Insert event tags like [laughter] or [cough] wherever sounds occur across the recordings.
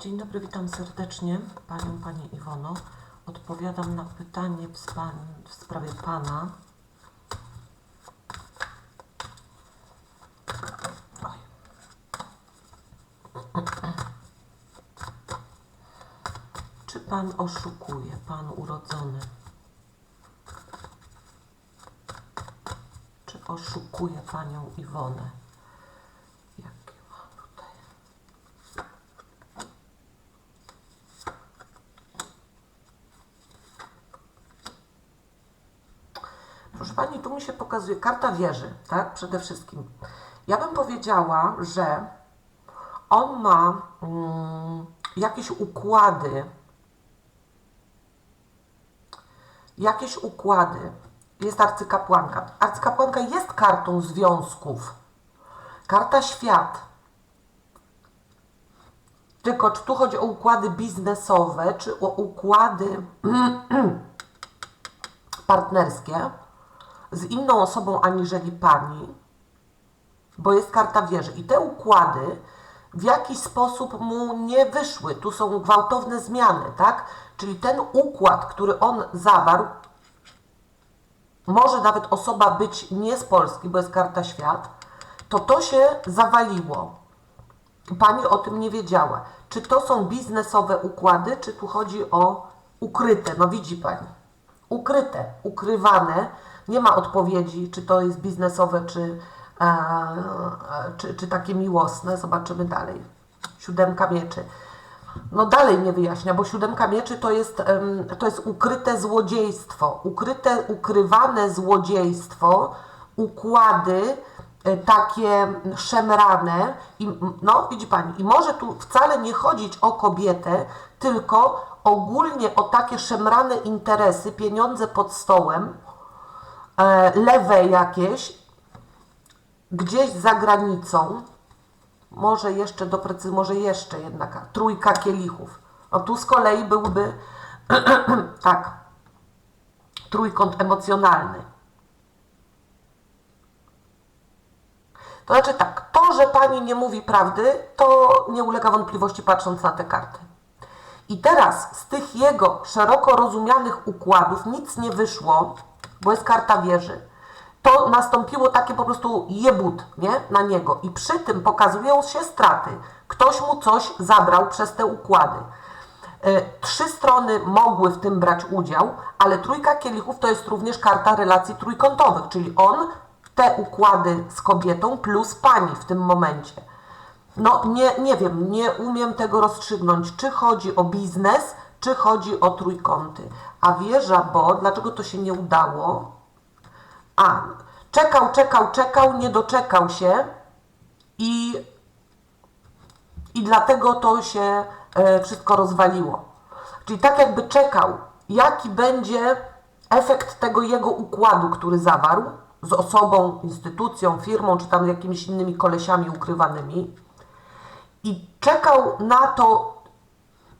Dzień dobry, witam serdecznie Panią, Pani Iwono. Odpowiadam na pytanie w, sprawie Pana. Czy Pan oszukuje, Pan urodzony? Czy oszukuje Panią Iwonę? Proszę Pani, tu mi się pokazuje karta wieży, tak? Przede wszystkim. Ja bym powiedziała, że on ma mm, jakieś układy, jakieś układy. Jest arcykapłanka. Arcykapłanka jest kartą związków. Karta świat. Tylko czy tu chodzi o układy biznesowe, czy o układy [clears throat] partnerskie z inną osobą aniżeli pani, bo jest karta wieży. I te układy w jakiś sposób mu nie wyszły. Tu są gwałtowne zmiany, tak? Czyli ten układ, który on zawarł, może nawet osoba być nie z Polski, bo jest karta świat, to to się zawaliło. Pani o tym nie wiedziała. Czy to są biznesowe układy, czy tu chodzi o ukryte? No widzi Pani. Ukryte, ukrywane. Nie ma odpowiedzi, czy to jest biznesowe, czy, e, czy, czy takie miłosne. Zobaczymy dalej. Siódemka mieczy. No dalej nie wyjaśnia, bo siódemka mieczy to jest, to jest ukryte złodziejstwo. Ukryte, ukrywane złodziejstwo, układy e, takie szemrane i no widzi Pani, i może tu wcale nie chodzić o kobietę, tylko ogólnie o takie szemrane interesy, pieniądze pod stołem, lewe jakieś, gdzieś za granicą, może jeszcze doprecyz, może jeszcze jedna karta, trójka kielichów. No tu z kolei byłby [clears throat] tak, trójkąt emocjonalny. To znaczy tak, to, że pani nie mówi prawdy, to nie ulega wątpliwości patrząc na te karty. I teraz z tych jego szeroko rozumianych układów nic nie wyszło, bo jest karta wieży. To nastąpiło takie po prostu jebut nie? na niego i przy tym pokazują się straty. Ktoś mu coś zabrał przez te układy. E, Trzy strony mogły w tym brać udział, ale trójka kielichów to jest również karta relacji trójkątowych, czyli on te układy z kobietą plus pani w tym momencie. No nie, nie wiem, nie umiem tego rozstrzygnąć, czy chodzi o biznes, czy chodzi o trójkąty. A wieża, bo dlaczego to się nie udało? A, czekał, czekał, czekał, nie doczekał się i, i dlatego to się e, wszystko rozwaliło. Czyli tak jakby czekał, jaki będzie efekt tego jego układu, który zawarł z osobą, instytucją, firmą, czy tam jakimiś innymi kolesiami ukrywanymi i czekał na to,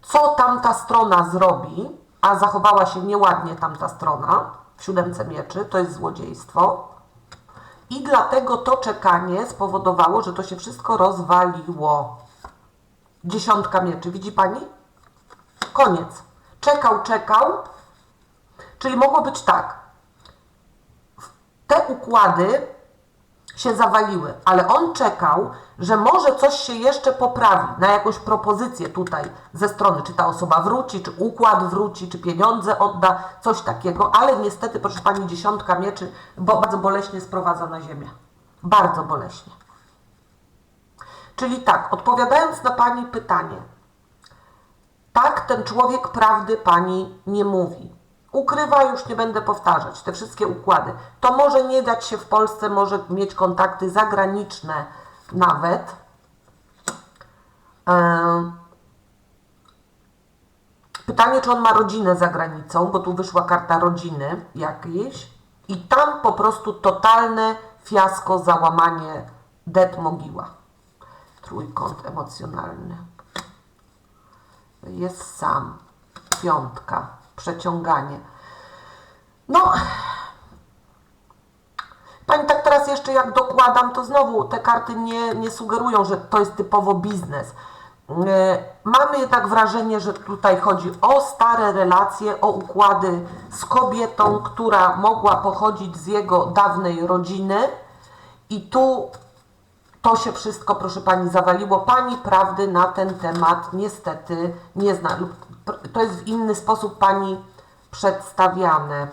co tamta strona zrobi, a zachowała się nieładnie tamta strona w siódemce mieczy, to jest złodziejstwo. I dlatego to czekanie spowodowało, że to się wszystko rozwaliło. Dziesiątka mieczy, widzi pani? Koniec. Czekał, czekał. Czyli mogło być tak. Te układy się zawaliły, ale on czekał, że może coś się jeszcze poprawi na jakąś propozycję tutaj ze strony, czy ta osoba wróci, czy układ wróci, czy pieniądze odda, coś takiego, ale niestety, proszę Pani, dziesiątka mieczy bo bardzo boleśnie sprowadza na ziemię. Bardzo boleśnie. Czyli tak, odpowiadając na Pani pytanie, tak ten człowiek prawdy Pani nie mówi. Ukrywa, już nie będę powtarzać, te wszystkie układy. To może nie dać się w Polsce, może mieć kontakty zagraniczne nawet. Em, Pytanie, czy on ma rodzinę za granicą, bo tu wyszła karta rodziny jakiejś i tam po prostu totalne fiasko, załamanie, det mogiła. Trójkąt emocjonalny. Jest sam. Piątka. Przeciąganie. No. Pani tak teraz jeszcze jak dokładam, to znowu te karty nie, nie sugerują, że to jest typowo biznes. E, Mamy jednak wrażenie, że tutaj chodzi o stare relacje, o układy z kobietą, która mogła pochodzić z jego dawnej rodziny. I tu to się wszystko, proszę pani, zawaliło. Pani prawdy na ten temat niestety nie zna. To jest w inny sposób pani przedstawiane.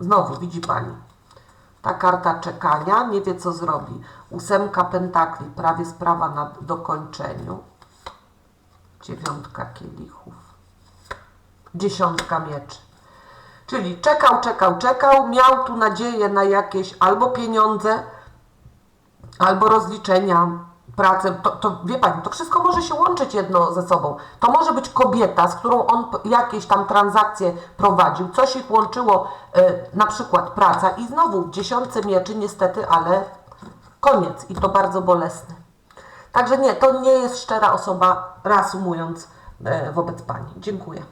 Znowu, widzi pani. Ta karta czekania nie wie, co zrobi. Ósemka pentakli, prawie sprawa na dokończeniu. Dziewiątka kielichów. Dziesiątka mieczy. Czyli czekał, czekał, czekał, miał tu nadzieję na jakieś albo pieniądze, albo rozliczenia, pracę. To, to wie pani, to wszystko może się łączyć jedno ze sobą. To może być kobieta, z którą on jakieś tam transakcje prowadził, coś ich łączyło, e, na przykład praca i znowu dziesiątce mieczy niestety, ale koniec i to bardzo bolesny. Także nie, to nie jest szczera osoba, reasumując e, wobec pani. Dziękuję.